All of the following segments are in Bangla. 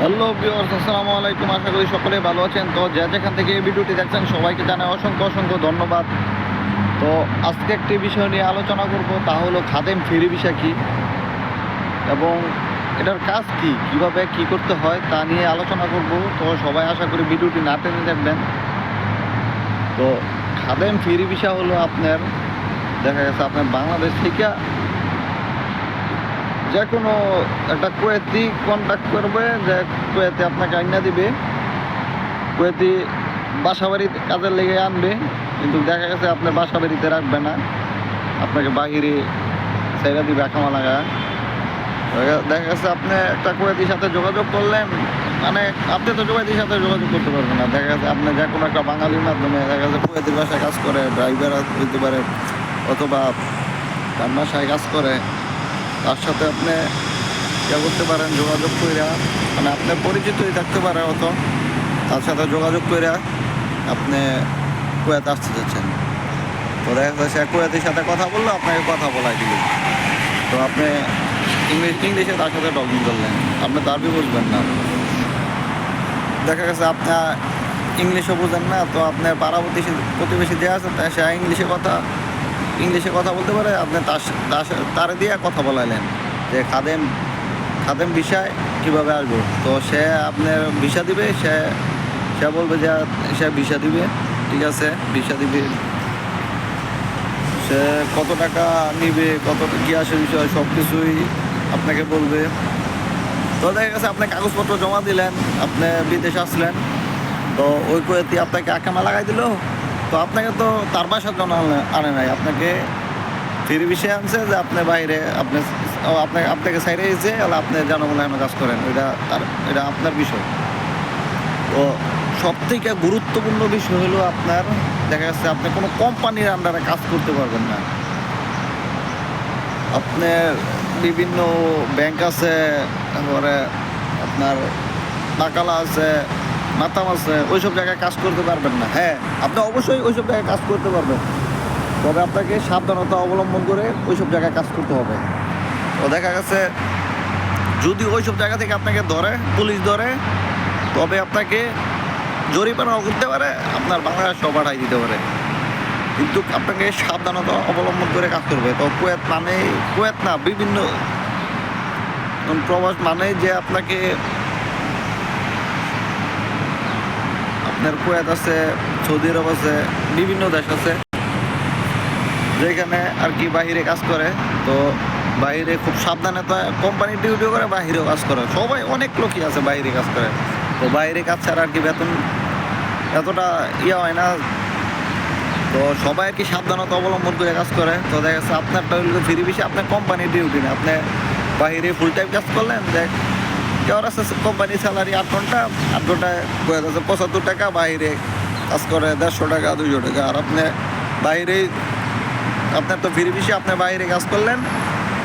হ্যালো ভিউয়ার্স, আসসালামু আলাইকুম। আশা করি সকলে ভালো আছেন। তো যে যেখান থেকে এই ভিডিওটি দেখছেন, সবাইকে জানাই অসংখ্য অসংখ্য ধন্যবাদ। তো আজকে একটি বিষয় নিয়ে আলোচনা করব, তা হলো খাদেম ফেরি বিষয় কী এবং এটার কাজ কি, কীভাবে কি করতে হয় তা নিয়ে আলোচনা করব। তো সবাই আশা করি ভিডিওটি না টেনে দেখবেন। তো খাদেম ফেরি বিষয় হলো আপনার, দেখা গেছে আপনার বাংলাদেশ থেকে যে কোনো একটা কুয়েতি কন্ট্যাক্ট করবে যে কুয়েতি আপনাকে আইনা দিবে। কুয়েতি বাসা বাড়িতে কাজের লেগে আনবে, কিন্তু দেখা গেছে আপনার বাসা বাড়িতে রাখবে না। আপনাকে বাহিরে ছেড়ে দিবে আকামা লাগা দেখা গেছে আপনি একটা কুয়েতির সাথে যোগাযোগ করলেন মানে আপনি তো কুয়েতির সাথে যোগাযোগ করতে পারবেন না। দেখা গেছে আপনি যে কোনো একটা বাঙালির মাধ্যমে দেখা গেছে কুয়েতির বাসায় কাজ করে ড্রাইভার হইতে পারে, অথবা তার বাসায় কাজ করে। তার সাথে আপনি ইয়ে করতে পারেন, যোগাযোগ করে মানে আপনার পরিচিতই থাকতে পারে অত। তার সাথে যোগাযোগ করে আপনি কুয়াতে আসতে যাচ্ছেন তো দেখা যাচ্ছে কুয়াতির সাথে কথা বলল, আপনাকে কথা বলাই দিল। তো আপনি ইংলিশ, ইংলিশে তার সাথে টকিং করলেন। আপনি তো আরবি বুঝবেন না। দেখা গেছে আপনার ইংলিশও বুঝেন না, তো আপনার পাড়া প্রতিবেশী প্রতিবেশী দেওয়া আছে তাই সে ইংলিশে কথা ইংলিশে কথা বলতে পারে, আপনি তার তার দিয়ে কথা বলাইলেন যে খাদেম খাদেম বিষয় কীভাবে আসব? তো সে আপনার ভিসা দিবে, সে সে বলবে যে সে ভিসা দিবে, ঠিক আছে, ভিসা দিবে। সে কত টাকা নিবে, কত, কী আসে বিষয় সব কিছুই আপনাকে বলবে। তো দেখা গেছে আপনি কাগজপত্র জমা দিলেন, আপনি বিদেশ আসলেন, তো ওই কুয়েতি আপনাকে আকামা লাগাই দিল। তো আপনাকে তো তার বাসা আনলে- আনে নাই। আপনাকে ফিরি বিষয়ে আনছে যে আপনি বাইরে, আপনি আপনাকে আপনাকে সাইডে এসে আপনি জনগণের এমন কাজ করেন। এটা তার, এটা আপনার বিষয়। তো সব থেকে গুরুত্বপূর্ণ বিষয় হলো আপনার, দেখা যাচ্ছে আপনি কোনো কোম্পানির আন্ডারে কাজ করতে পারবেন না। আপনার বিভিন্ন ব্যাংক আছে, তারপরে আপনার টাকালা আছে মাতাম আছে, ওইসব জায়গায় কাজ করতে পারবেন না। হ্যাঁ আপনি অবশ্যই ওইসব জায়গায় কাজ করতে পারবেন। তবে আপনাকে সাবধানতা অবলম্বন করে ওইসব জায়গায় কাজ করতে হবে। তো দেখা গেছে, যদি ওইসব জায়গা থেকে আপনাকে ধরে, পুলিশ ধরে, তবে আপনাকে জরিমানাও করতে পারে, আপনার বাংলাদেশও পাঠাই দিতে পারে। কিন্তু আপনাকে সাবধানতা অবলম্বন করে কাজ করবে। তো কুয়েত মানে কুয়েত না, বিভিন্ন প্রবাস মানে যে আপনাকে আপনার কুয়েত আছে, সৌদি আরব আছে, বিভিন্ন দেশ আছে। যেখানে আর কি বাহিরে কাজ করে, তো বাইরে খুব সাবধানে তো কোম্পানি ডিউটিও করে, বাহিরেও কাজ করে। সবাই অনেক লোকই আছে বাইরে কাজ করে। তো বাইরে কাজ ছাড়া আর কি বেতন এতটা ইয়ে হয় না। তো সবাই আর কি সাবধানতা অবলম্বন করে কাজ করে। তো দেখা যাচ্ছে আপনারটা হইল ফ্রি বেশি আপনার কোম্পানি ডিউটি না। আপনি বাহিরে ফুল টাইম কাজ করলেন, দেখ কেউ আছে কোম্পানির স্যালারি আট ঘণ্টা, আট ঘন্টায় বয়ে যাচ্ছে পঁচাত্তর টাকা, বাইরে কাজ করে দেড়শো টাকা, দুইশো টাকা। আর আপনি বাইরে আপনার তো ফ্রি বেশি আপনি বাইরে কাজ করলেন,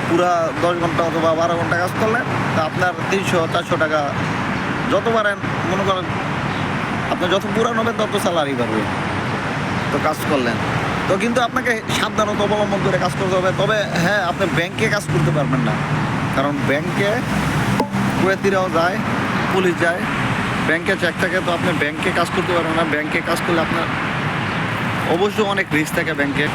পুরা দশ ঘণ্টা অথবা বারো ঘণ্টা কাজ করলেন, তা আপনার তিনশো, চারশো টাকা যত পারেন, মনে করেন আপনি যত পুরান হবেন তত স্যালারি পারবে তো কাজ করলেন। তো কিন্তু আপনাকে সাবধানতা অবলম্বন করে কাজ করতে হবে। তবে হ্যাঁ আপনি ব্যাংকে কাজ করতে পারবেন না। কারণ ব্যাংকে কুয়েতিরাও যায়, পুলিশ যায়। ব্যাংকে চেক থাকে, তো আপনি ব্যাংকে কাজ করতে পারবেন না। ব্যাংকে কাজ করলে আপনার অবশ্যই অনেক রিস্ক থাকে ব্যাংকে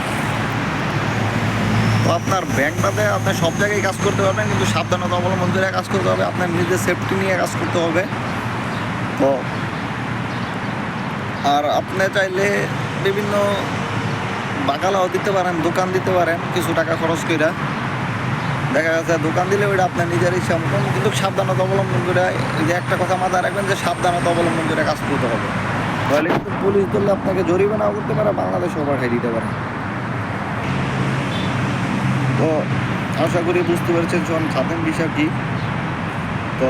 তো আপনার ব্যাংকটাতে আপনি সব জায়গায় কাজ করতে পারবেন, কিন্তু সাবধানতা অবলম্বন করে কাজ করতে হবে। আপনার নিজের সেফটি নিয়ে কাজ করতে হবে। তো আর আপনি চাইলে বিভিন্ন বাগালাও দিতে পারেন, দোকান দিতে পারেন, কিছু টাকা খরচ করে দেখা যাচ্ছে দোকান দিলে ওইটা আপনার নিজের ইচ্ছা মতন, কিন্তু সাবধানতা অবলম্বন করে যে একটা কথা মাথায় রাখবেন যে সাবধানতা অবলম্বন করে কাজ করতে হবে। তাহলে কিন্তু পুলিশ ধরলে আপনাকে জরিমানাও করতে পারে বাংলাদেশেও পাঠিয়ে দিতে পারে। তো আশা করি বুঝতে পেরেছেন যখন খাদেম বিষয় কি? তো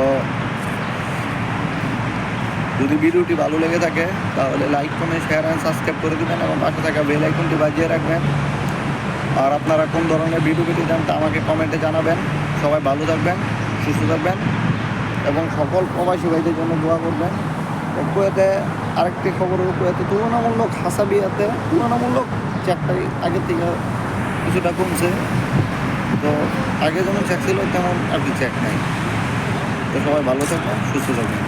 যদি ভিডিওটি ভালো লেগে থাকে, তাহলে like comment share and subscribe করে দেবেন এবং পাশে থাকা বেল আইকনটি বাজিয়ে রাখবেন। আর আপনারা কোন ধরনের ভিডিও পেতে চান তা আমাকে কমেন্টে জানাবেন। সবাই ভালো থাকবেন, সুস্থ থাকবেন এবং সকল প্রবাসী ভাইদের জন্য দোয়া করবেন। কুয়েতে আরেকটি খবর কুয়েতে তুলনামূলক হাসাবিয়াতে তুলনামূলক চেকটাই আগের থেকে কিছুটা কমছে। তো আগে যেমন চেক ছিল, তেমন আর কি চেক নাই। তো সবাই ভালো থাকবেন, সুস্থ থাকবেন।